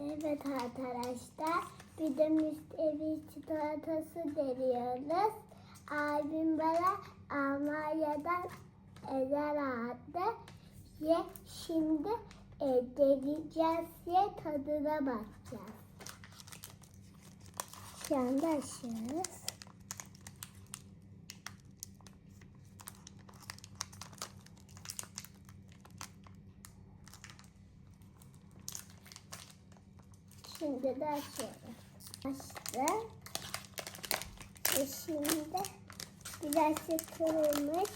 Evet arkadaşlar, bir de müstevi çikolatası deniyoruz. Abim bana Almanya'dan ezel aldı. Ve şimdi e, deneyeceğiz ve tadına bakacağız. Şu açıyoruz. Şimdi de açıyorum. Açtım. Ve şimdi birazcık kırılmış.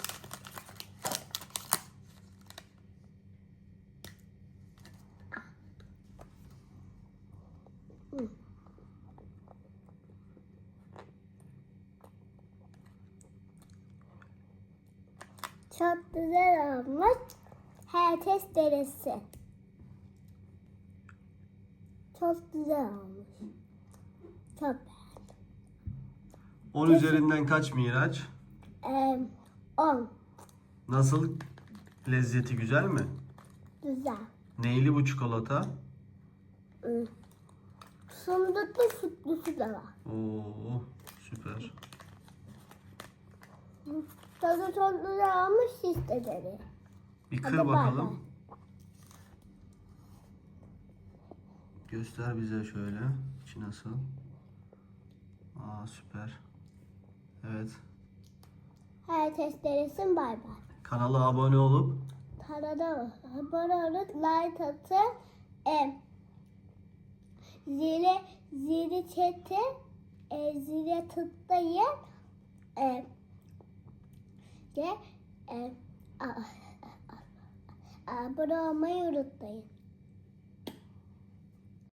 Çok güzel olmuş. Herkes denesin. Çok güzel olmuş. Çok beğendim. 10 üzerinden kaç Miraç? Ee, on. Nasıl? Lezzeti güzel mi? Güzel. Neyli bu çikolata? Hı. Fındıklı sütlüsü de var. Oo süper. Tadı çok güzel olmuş deneyin. Bir Hadi kır bay bakalım. bay. Göster bize şöyle. İçi nasıl? Aa süper. Evet. Herkes denesin bay bay. Kanala abone olup Kanala abone olun, like atın. E, zili, zili çekin. E, zile tıklayın. E, ve e, a- a- a- abone olmayı unutmayın.